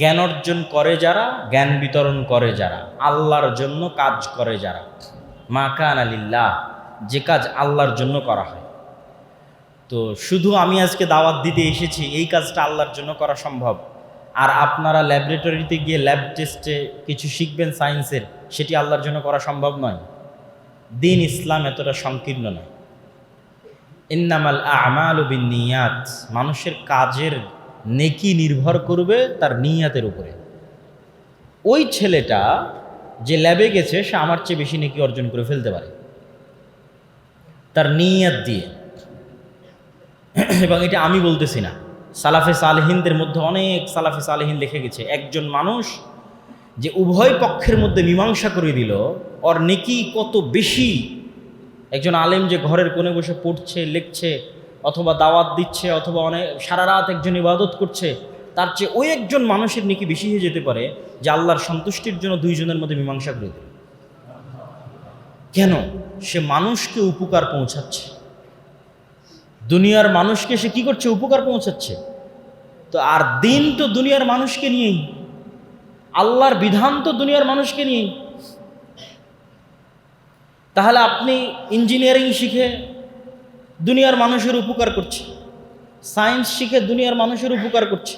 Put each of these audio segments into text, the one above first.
জ্ঞান অর্জন করে যারা, জ্ঞান বিতরণ করে যারা, আল্লাহর জন্য কাজ করে যারা। মা কান আলিল্লাহ যে কাজ আল্লাহর জন্য করা হয়। তো শুধু আমি আজকে দাওয়াত দিতে এসেছি, এই কাজটা আল্লাহর জন্য করা সম্ভব। আর আপনারা ল্যাবরেটরিতে গিয়ে ল্যাব টেস্টে কিছু শিখবেন সায়েন্সের সেটি আল্লাহর জন্য করা সম্ভব নয়। দিন ইসলাম এতটা সংকীর্ণ নয়। ইন্নামাল আমাল বিন নিয়াত, মানুষের কাজের নেকি নির্ভর করবে তার নিয়াতের উপরে। ওই ছেলেটা যে ল্যাবে গেছে, সে আমার চেয়ে বেশি নেকি অর্জন করে ফেলতে পারে। তার নিয়াত দিয়ে। এবং এটা আমি বলতেছি না। সালাফে সালেহিনদের মধ্যে অনেক সালাফে সালেহিন লিখে গেছে। একজন মানুষ যে উভয় পক্ষের মধ্যে মীমাংসা করে দিল, ওর নেকি কত বেশি? একজন আলেম যে ঘরের কোণে বসে পড়ছে, লিখছে অথবা দাওয়াত দিচ্ছে, অথবা অনেক, সারা রাত একজন ইবাদত করছে, তার চেয়ে ওই একজন মানুষের নেকি বেশি হয়ে যেতে পারে যে আল্লাহর সন্তুষ্টির জন্য দুইজনের মধ্যে মীমাংসা করে দিল কেন? সে মানুষকে উপকার পৌঁছাচ্ছে। দুনিয়ার মানুষকে সে কি করছে? উপকার পৌঁছাচ্ছে। তো আর দিন তো দুনিয়ার মানুষকে নিয়েই, আল্লাহর বিধান তো দুনিয়ার মানুষকে নিয়েই। তাহলে আপনি ইঞ্জিনিয়ারিং শিখে দুনিয়ার মানুষের উপকার করছে। সায়েন্স শিখে দুনিয়ার মানুষের উপকার করছে।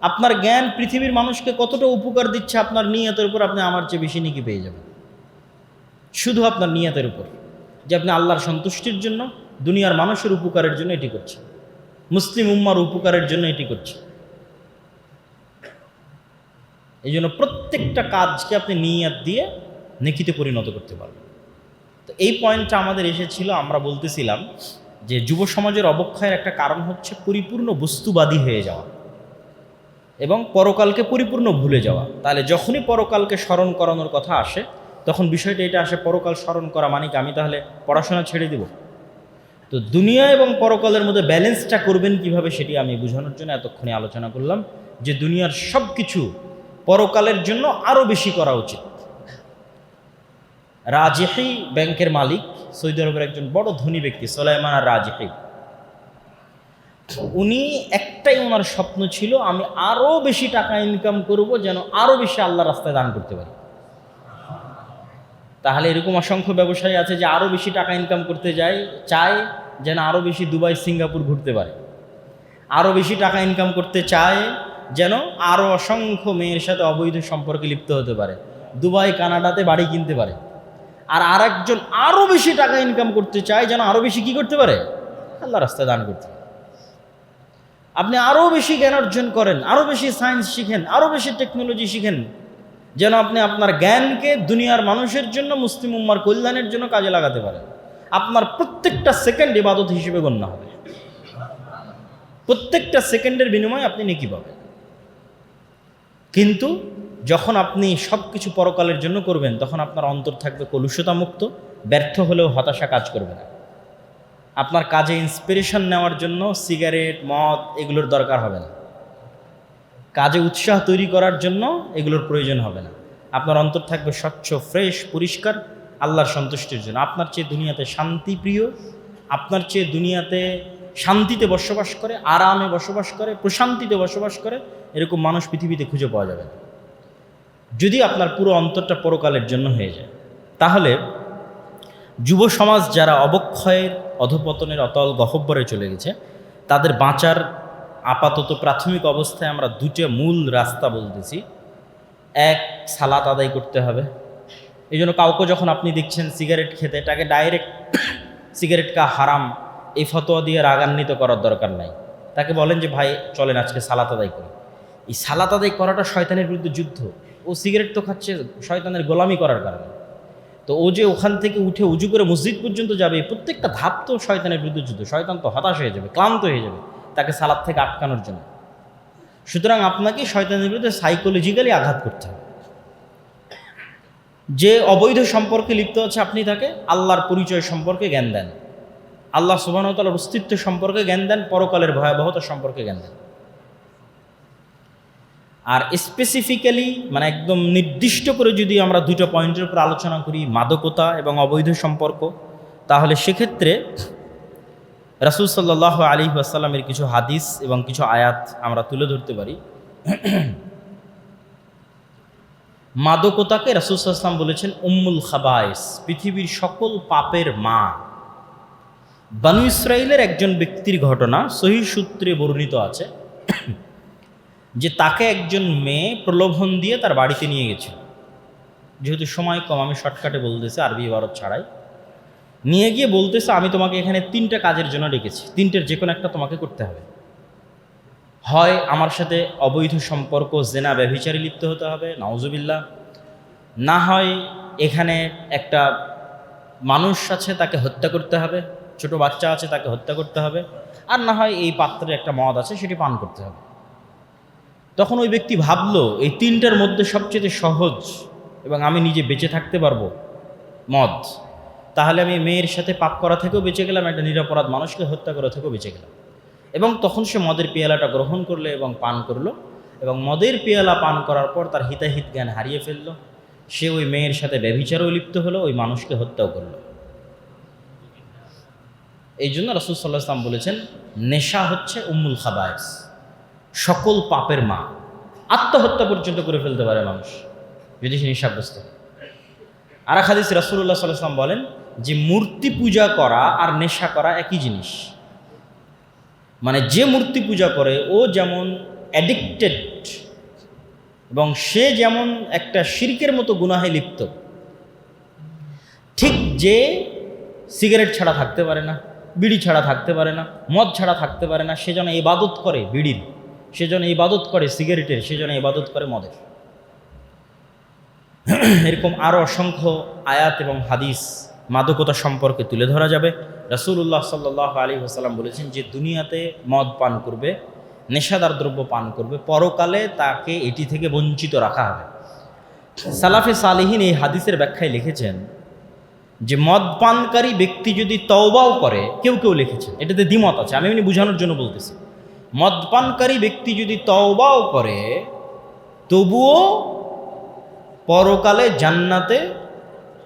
আপনার জ্ঞান পৃথিবীর মানুষকে কতটা উপকার দিচ্ছে আপনার নিয়তের উপর আপনি আমার চেয়ে বেশি নাকি পেয়ে যাবেন। শুধু আপনার নিয়তের উপর। যে আপনি আল্লাহর সন্তুষ্টির জন্য দুনিয়ার মানুষের উপকারের জন্য এটি করছে মুসলিম উম্মার উপকারের জন্য এটি করছে এই জন্য প্রত্যেকটা কাজকে আপনি নিয়াত দিয়ে নেকিতে পরিণত করতে পারবেন। তো এই পয়েন্টটা আমাদের এসেছিল, আমরা বলতেছিলাম যে যুব সমাজের অবক্ষয়ের একটা কারণ হচ্ছে পরিপূর্ণ বস্তুবাদী হয়ে যাওয়া এবং পরকালকে পরিপূর্ণ ভুলে যাওয়া। তাহলে যখনই পরকালকে স্মরণ করানোর কথা আসে, তখন বিষয়টা এটা আসে, পরকাল স্মরণ করা মানে কি? আমি তাহলে পড়াশোনা ছেড়ে দিব। তো দুনিয়া এবং পরকালের মধ্যে ব্যালেন্সটা করবেন কীভাবে সেটি আমি বোঝানোর জন্য এতক্ষণে আলোচনা করলাম, যে দুনিয়ার সব কিছু পরকালের জন্য আরও বেশি করা উচিত। রাজেহি ব্যাংকের মালিক সৌদি আরবের একজন বড় ধনী ব্যক্তি, সোলাইমান আর উনি একটাই ওনার স্বপ্ন ছিল, আমি আরও বেশি টাকা ইনকাম করব যেন আরও বেশি আল্লাহ রাস্তায় দান করতে পারি। তাহলে এরকম অসংখ্য ব্যবসায়ী আছে যে আরও বেশি টাকা ইনকাম করতে যায়, চায় যেন আরও বেশি দুবাই, সিঙ্গাপুর ঘুরতে পারে। আরও বেশি টাকা ইনকাম করতে চায় যেন আরও অসংখ্য মেয়ের সাথে অবৈধ সম্পর্কে লিপ্ত হতে পারে। দুবাই, কানাডাতে বাড়ি কিনতে পারে। আর আরেকজন আরও বেশি টাকা ইনকাম করতে চায়, যেন আরও বেশি কি করতে পারে? আল্লাহ রাস্তায় দান করতে আপনি আরও বেশি জ্ঞান অর্জন করেন আরও বেশি সায়েন্স শিখেন আরও বেশি টেকনোলজি শিখেন, যেন আপনি আপনার জ্ঞানকে দুনিয়ার মানুষের জন্য, মুসলিম উম্মার কল্যাণের জন্য কাজে লাগাতে পারেন। আপনার প্রত্যেকটা সেকেন্ড ইবাদত হিসেবে গণ্য হবে। প্রত্যেকটা সেকেন্ডের বিনিময়ে আপনি নেকি পাবেন। কিন্তু যখন আপনি সব কিছু পরকালের জন্য করবেন, তখন আপনার অন্তর থাকবে কলুষতামুক্ত, ব্যর্থ হলেও হতাশা কাজ করবে না। আপনার কাজে ইন্সপিরেশন নেওয়ার জন্য সিগারেট মদ এগুলোর দরকার হবে না। কাজে উৎসাহ তৈরি করার জন্য এগুলোর প্রয়োজন হবে না। আপনার অন্তর থাকবে স্বচ্ছ ফ্রেশ পরিষ্কার, আল্লাহর সন্তুষ্টির জন্য। আপনার চেয়ে দুনিয়াতে শান্তিপ্রিয় আপনার চেয়ে দুনিয়াতে শান্তিতে বসবাস করে, আরামে বসবাস করে, প্রশান্তিতে বসবাস করে, এরকম মানুষ পৃথিবীতে খুঁজে পাওয়া যাবে না। যদি আপনার পুরো অন্তরটা পরকালের জন্য হয়ে যায়, তাহলে যুব সমাজ যারা অবক্ষয়ের, অধপতনের অতল গহব্বরে চলে গেছে, তাদের বাঁচার আপাতত প্রাথমিক অবস্থায় আমরা দুটো মূল রাস্তা বলতেছি। এক, সালাত আদায় করতে হবে। এই জন্য কাউকে যখন আপনি দেখছেন সিগারেট খেতে, তাকে ডাইরেক্ট সিগারেট কা হারাম, এই ফতোয়া দিয়ে রাগান্বিত করার দরকার নাই। তাকে বলেন যে, ভাই, চলেন আজকে সালাত আদায় করি। এই সালাত আদায় করাটা শয়তানের বিরুদ্ধে যুদ্ধ। ও সিগারেট তো খাচ্ছে শয়তানের গোলামি করার কারণে। তো ও যে ওখান থেকে উঠে উজু করে মসজিদ পর্যন্ত যাবে প্রত্যেকটা ধাপ তো শয়তানের বিরুদ্ধে যুদ্ধ। শয়তান তো হতাশ হয়ে যাবে, ক্লান্ত হয়ে যাবে তাকে সালাদ থেকে আটকানোর জন্য। সুতরাং আপনাকে শয়তানের বিরুদ্ধে সাইকোলজিক্যালি আঘাত করতে হবে। যে অবৈধ সম্পর্কে লিপ্ত আছে আপনি তাকে, আল্লাহর পরিচয় সম্পর্কে জ্ঞান দেন। আল্লাহ সুবাহতালার অস্তিত্ব সম্পর্কে জ্ঞান দেন, পরকালের ভয়াবহতা সম্পর্কে জ্ঞান দেন। আর স্পেসিফিক্যালি মানে একদম নির্দিষ্ট করে যদি আমরা দুটো পয়েন্টের উপর আলোচনা করি, মাদকতা এবং অবৈধ সম্পর্ক, তাহলে সেক্ষেত্রে রাসুল সাল্লাহ আলী আসাল্লামের কিছু হাদিস এবং কিছু আয়াত আমরা তুলে ধরতে পারি। মাদকতাকে রাসুলসাল্লাম বলেছেন উম্মুল খাবায়েস পৃথিবীর সকল পাপের মা। বানু ইসরায়েলের একজন ব্যক্তির ঘটনা, সহি সূত্রে বর্ণিত আছে। যে তাকে একজন মেয়ে প্রলোভন দিয়ে তার বাড়িতে নিয়ে গেছিল যেহেতু সময় কম, আমি শর্টকাটে বলতেছি, আরবি ভারত ছাড়াই। নিয়ে গিয়ে বলতেছে, আমি তোমাকে এখানে তিনটা কাজের জন্য ডেকেছি। তিনটের যে কোনো একটা তোমাকে করতে হবে। হয় আমার সাথে অবৈধ সম্পর্ক, জেনা, ব্যভিচারে লিপ্ত হতে হবে নওজুবিল্লা না হয় এখানে একটা মানুষ আছে, তাকে হত্যা করতে হবে, ছোট বাচ্চা আছে, তাকে হত্যা করতে হবে। আর না হয় এই পাত্রে একটা মদ আছে, সেটি পান করতে হবে। তখন ওই ব্যক্তি ভাবলো, এই তিনটার মধ্যে সবচেয়ে সহজ এবং আমি নিজে বেঁচে থাকতে পারব, মদ। তাহলে আমি মেয়ের সাথে পাপ করা থেকেও বেঁচে গেলাম, একটা নিরাপরাধ মানুষকে হত্যা করা থেকেও বেঁচে গেলাম। এবং তখন সে মদের পেয়ালাটা গ্রহণ করল এবং পান করল এবং মদের পেয়ালা পান করার পর তার হিতাহিত জ্ঞান হারিয়ে ফেলল। সে ওই মেয়ের সাথে ব্যভিচারও লিপ্ত হলো, ওই মানুষকে হত্যাও করল। এই জন্য রসুল সাল্লাহ ইসলাম বলেছেন, নেশা হচ্ছে উম্মুল খাবায়স। সকল পাপের মা। আত্মহত্যা পর্যন্ত করে ফেলতে পারে মানুষ, যদি সে হয়। আর এক হাদিস রসুল্লাহ সাল্লাম বলেন, যে মূর্তি পূজা করা আর নেশা করা একই জিনিস। মানে যে মূর্তি পূজা করে, ও যেমন অ্যাডিক্টেড এবং সে যেমন একটা শিরকের মতো গুনাহে লিপ্ত, ঠিক যে সিগারেট ছাড়া থাকতে পারে না, বিড়ি ছাড়া থাকতে পারে না, মদ ছাড়া থাকতে পারে না, সে যেন ইবাদত করে, বিড়ির। সে যেন ইবাদত করে সিগারেটের সে যেন ইবাদত করে মদের এরকম আরও অসংখ্য আয়াত এবং হাদিস মাদকতা সম্পর্কে তুলে ধরা যাবে। রাসূলুল্লাহ সাল্লাহ আলী হাসাল্লাম বলেছেন যে, দুনিয়াতে মদ পান করবে, নেশাদার দ্রব্য পান করবে, পরকালে তাকে এটি থেকে বঞ্চিত রাখা হবে। সালাফে সালিহীন এই হাদিসের ব্যাখ্যায় লিখেছেন যে, মদ পানকারী ব্যক্তি যদি তওবাও করে, কেউ কেউ লিখেছেন। এটাতে দ্বিমত আছে, আমি এমনি বোঝানোর জন্য বলতেছি। মদ পানকারী ব্যক্তি যদি তওবাও করে, তবুও পরকালে জান্নাতে,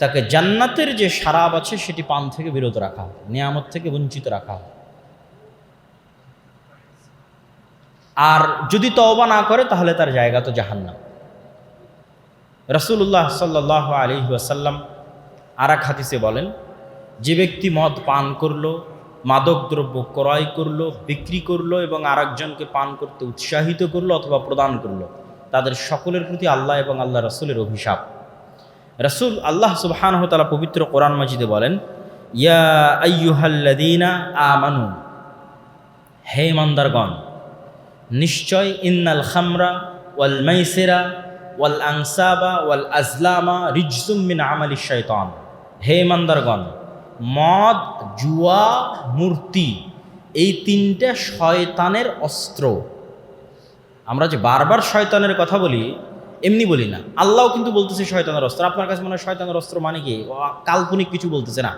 তাকে জান্নাতের যে সারাব আছে সেটি পান থেকে বিরত রাখা হয়, নিয়ামত থেকে বঞ্চিত রাখা হয়। আর যদি তওবা না করে, তাহলে তার জায়গা তো জাহান্নাম। রসুল্লাহ সাল্লাহ আলী আসাল্লাম আর এক হাদিসে বলেন, যে ব্যক্তি মদ পান করল মাদক দ্রব্য ক্রয় করল, বিক্রি করল এবং আরেকজনকে পান করতে উৎসাহিত করল অথবা প্রদান করল। তাদের সকলের প্রতি আল্লাহ এবং আল্লাহ রসুলের অভিশাপ। রসুল আল্লাহ সুবাহানহতালা পবিত্র কোরআন মাজিদে বলেন, ইয়া আইয়ুহাল্লাদিনা আমানু, হে মন্দারগণ নিশ্চয় ইন্নাল খামরা ওয়াল মাইসেরা ওয়াল আংসাবা ওয়াল আজলামা রিজসুম মিন আমালি শয়তান হে মন্দারগণ মদ, জুয়া, মূর্তি, এই তিনটা শয়তানের অস্ত্র। আমরা যে বারবার শয়তানের কথা বলি, এমনি বলি না। আল্লাহ কিন্তু বলতেছে শয়তানের অস্ত্র। আপনার কাছে মনে হয় শয়তানের অস্ত্র মানে কি? কাল্পনিক কিছু বলতেছে না।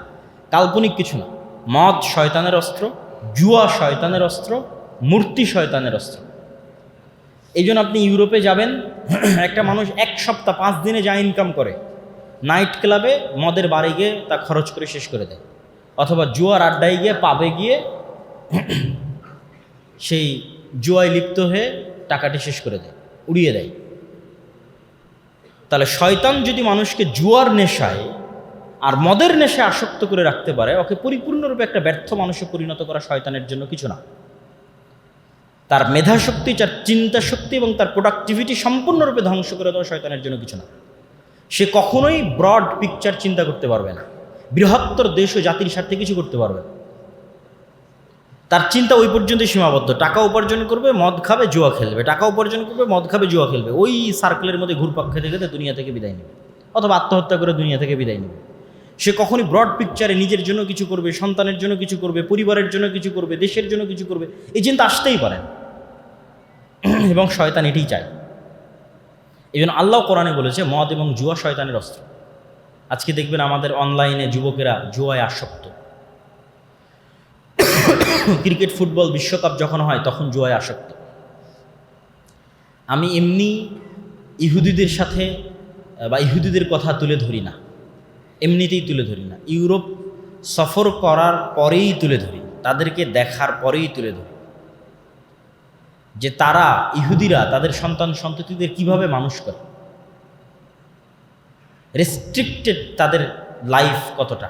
কাল্পনিক কিছু না। মদ শয়তানের অস্ত্র, জুয়া শয়তানের অস্ত্র, মূর্তি শয়তানের অস্ত্র। এই আপনি ইউরোপে যাবেন, একটা মানুষ এক সপ্তাহ পাঁচ দিনে যা ইনকাম করে নাইট ক্লাবে মদের বাড়ি গিয়ে তা খরচ করে শেষ করে দেয়। অথবা জুয়ার আড্ডায় গিয়ে পাবে গিয়ে সেই জুয়ায় লিপ্ত হয়ে টাকাটি শেষ করে দেয়, উড়িয়ে দেয়। তাহলে শয়তান যদি মানুষকে জুয়ার নেশায় আর মদের নেশায় আসক্ত করে রাখতে পারে, ওকে পরিপূর্ণরূপে একটা ব্যর্থ মানুষে পরিণত করা শয়তানের জন্য কিছু না। তার মেধাশক্তি, তার চিন্তা শক্তি এবং তার প্রোডাক্টিভিটি সম্পূর্ণরূপে ধ্বংস করে দেওয়া শয়তানের জন্য কিছু না। সে কখনোই ব্রড পিকচার চিন্তা করতে পারবে না। বৃহত্তর দেশ ও জাতির স্বার্থে কিছু করতে পারবে না। তার চিন্তা ওই পর্যন্ত সীমাবদ্ধ। টাকা উপার্জন করবে, মদ খাবে, জুয়া খেলবে। টাকা উপার্জন করবে, মদ খাবে, জুয়া খেলবে। ওই সার্কেলের মধ্যে ঘুরপাক খেতে খেতে দুনিয়া থেকে বিদায় নেবে। অথবা আত্মহত্যা করে দুনিয়া থেকে বিদায় নেবে। সে কখনই ব্রড পিকচারে নিজের জন্য কিছু করবে, সন্তানের জন্য কিছু করবে, পরিবারের জন্য কিছু করবে, দেশের জন্য কিছু করবে। এই চিন্তা আসতেই পারে এবং শয়তান এটাই চায়। এই জন্য আল্লাহ কোরআনে বলেছে, মদ এবং জুয়া শয়তানের অস্ত্র। আজকে দেখবেন আমাদের অনলাইনে যুবকেরা জুয়ায় আসক্ত। ক্রিকেট ফুটবল বিশ্বকাপ যখন হয়, তখন জুয়ায় আসক্ত। আমি এমনি ইহুদিদের সাথে, বা ইহুদিদের কথা তুলে ধরি না। এমনিতেই তুলে ধরি না। ইউরোপ সফর করার পরেই তুলে ধরি। তাদেরকে দেখার পরেই তুলে ধরি। যে তারা ইহুদিরা, তাদের সন্তান সন্ততিদের কীভাবে মানুষ করে? রেস্ট্রিক্টেড তাদের লাইফ কতটা?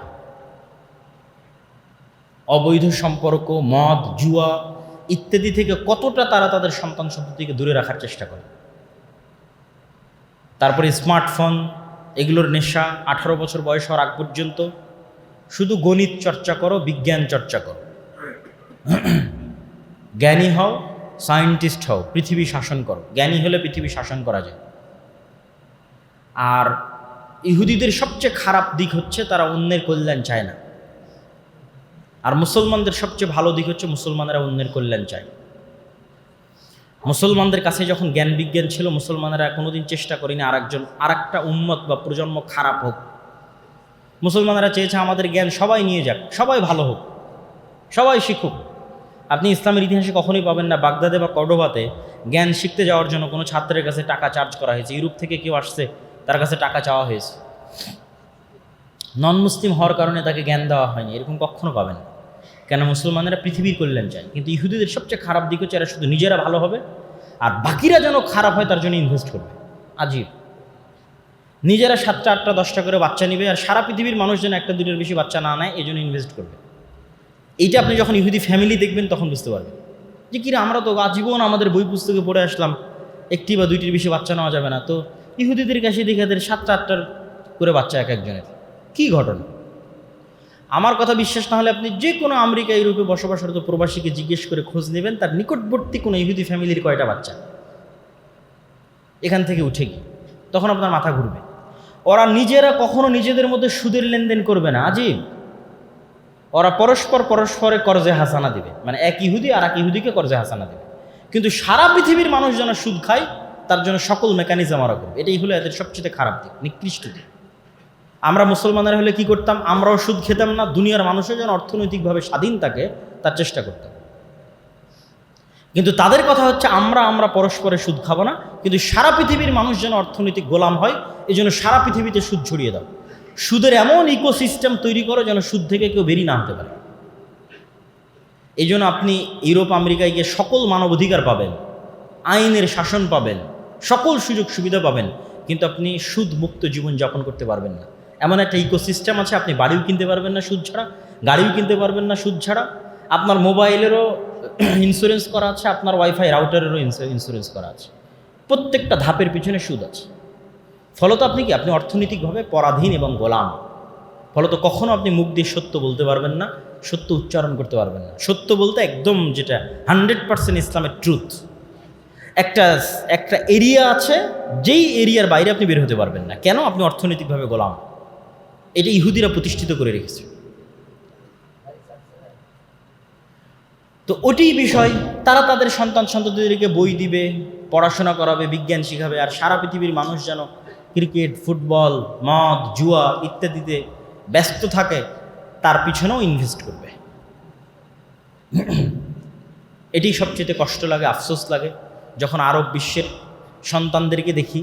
অবৈধ সম্পর্ক, মদ, জুয়া ইত্যাদি থেকে কতটা তারা তাদের সন্তান সন্ততিকে দূরে রাখার চেষ্টা করে? তারপরে স্মার্টফোন এগুলোর নেশা, আঠারো বছর বয়স হওয়ার আগ পর্যন্ত শুধু গণিত চর্চা করো, বিজ্ঞান চর্চা করো। জ্ঞানী হও সায়েন্টিস্ট হও, পৃথিবী শাসন করো। জ্ঞানী হলে পৃথিবী শাসন করা যায়। আর ইহুদিদের সবচেয়ে খারাপ দিক হচ্ছে তারা অন্যের কল্যাণ চায় না। আর মুসলমানদের সবচেয়ে ভালো দিক হচ্ছে মুসলমানেরা অন্যের কল্যাণ চায়। মুসলমানদের কাছে যখন জ্ঞান বিজ্ঞান ছিল, মুসলমানেরা কোনোদিন চেষ্টা করেনি আর একজন আর একটা উম্মত বা প্রজন্ম খারাপ হোক। মুসলমানেরা চেয়েছে আমাদের জ্ঞান সবাই নিয়ে যাক, সবাই ভালো হোক, সবাই শিখুক। আপনি ইসলামের ইতিহাসে কখনোই পাবেন না। বাগদাদে বা কর্ডোবাতে জ্ঞান শিখতে যাওয়ার জন্য কোনো ছাত্রের কাছে টাকা চার্জ করা হয়েছে। ইউরোপ থেকে কেউ আসছে, তার কাছে টাকা চাওয়া হয়েছে। নন মুসলিম হওয়ার কারণে তাকে জ্ঞান দেওয়া হয়নি। এরকম কখনো পাবেন না। কেন? মুসলমানেরা পৃথিবীর কল্যাণ চায়। কিন্তু ইহুদিদের সবচেয়ে খারাপ দিক হচ্ছে এরা শুধু নিজেরা ভালো হবে, আর বাকিরা যেন খারাপ হয় তার জন্য ইনভেস্ট করবে। আজীব। নিজেরা সাতটা, আটটা, দশটা করে বাচ্চা নিবে, আর সারা পৃথিবীর মানুষ যেন একটা দুটোর বেশি বাচ্চা না নেয় এই জন্য ইনভেস্ট করবে। এইটা আপনি যখন ইহুদি ফ্যামিলি দেখবেন, তখন বুঝতে পারবেন। যে কিরা আমরা তো আজীবন আমাদের বই পুস্তকে পড়ে আসলাম। একটি বা দুইটির বেশি বাচ্চা নেওয়া যাবে না। তো ইহুদিদের কাছে দেখে তাদের সাতটা আটটার করে বাচ্চা এক একজনের। কী ঘটনা? আমার কথা বিশ্বাস না হলে আপনি যে কোনো আমেরিকা, ইউরোপে বসবাসরত প্রবাসীকে জিজ্ঞেস করে খোঁজ নেবেন, তার নিকটবর্তী কোনো ইহুদি ফ্যামিলির কয়টা বাচ্চা। এখান থেকে উঠে গিয়ে। তখন আপনার মাথা ঘুরবে। ওরা নিজেরা কখনো নিজেদের মধ্যে সুদের লেনদেন করবে না। আজিব। ওরা পরস্পর পরস্পরে কর্জে হাসানা দিবে। মানে এক ইহুদি আর এক ইহুদিকে কর্জে হাসানা দিবে। কিন্তু সারা পৃথিবীর মানুষ যেন সুদ খায়, তার জন্য সকল মেকানিজম ওরা করবে। এটাই হলো এদের সবচেয়ে খারাপ দিক, নিকৃষ্ট দিক। আমরা মুসলমানের হলে কি করতাম? আমরাও সুদ খেতাম না, দুনিয়ার মানুষও যেন অর্থনৈতিকভাবে স্বাধীন থাকে, তার চেষ্টা করতাম। কিন্তু তাদের কথা হচ্ছে, আমরা আমরা পরস্পরে সুদ খাব না, কিন্তু সারা পৃথিবীর মানুষ যেন অর্থনৈতিক গোলাম হয় এই জন্য সারা পৃথিবীতে সুদ ছড়িয়ে দাও। সুদের এমন ইকোসিস্টেম তৈরি করো যেন সুদ থেকে কেউ বেরিয়ে না হতে পারে। এই জন্য আপনি ইউরোপ, আমেরিকায় গিয়ে সকল মানবাধিকার পাবেন, আইনের শাসন পাবেন, সকল সুযোগ সুবিধা পাবেন, কিন্তু আপনি সুদ মুক্ত জীবনযাপন করতে পারবেন না। এমন একটা ইকোসিস্টেম আছে, আপনি বাড়িও কিনতে পারবেন না সুদ ছাড়া, গাড়িও কিনতে পারবেন না সুদ ছাড়া। আপনার মোবাইলেরও ইন্স্যুরেন্স করা আছে, আপনার ওয়াইফাই রাউটারেরও ইন্স্যুরেন্স করা আছে। প্রত্যেকটা ধাপের পিছনে সুদ আছে। ফলত আপনি কি? আপনি অর্থনৈতিকভাবে পরাধীন এবং গোলাম। ফলত কখনো আপনি মুখ দিয়ে সত্য বলতে পারবেন না, সত্য উচ্চারণ করতে পারবেন না। সত্য বলতে একদম যেটা হান্ড্রেড পার্সেন্ট ইসলামের ট্রুথ একটা একটা এরিয়া আছে, যেই এরিয়ার বাইরে আপনি বের হতে পারবেন না। কেন? আপনি অর্থনৈতিকভাবে গোলাম। এটা ইহুদিরা প্রতিষ্ঠিত করে রেখেছে। তো ওটিই বিষয়। তারা তাদের সন্তান সন্ততিদেরকে বই দিবে, পড়াশোনা করাবে, বিজ্ঞান শিখাবে, আর সারা পৃথিবীর মানুষ যেন ক্রিকেট, ফুটবল, মদ, জুয়া ইত্যাদিতে ব্যস্ত থাকে, তার পিছনেও ইনভেস্ট করবে। এটি সবচেয়ে কষ্ট লাগে, আফসোস লাগে, যখন আরব বিশ্বের সন্তানদেরকে দেখি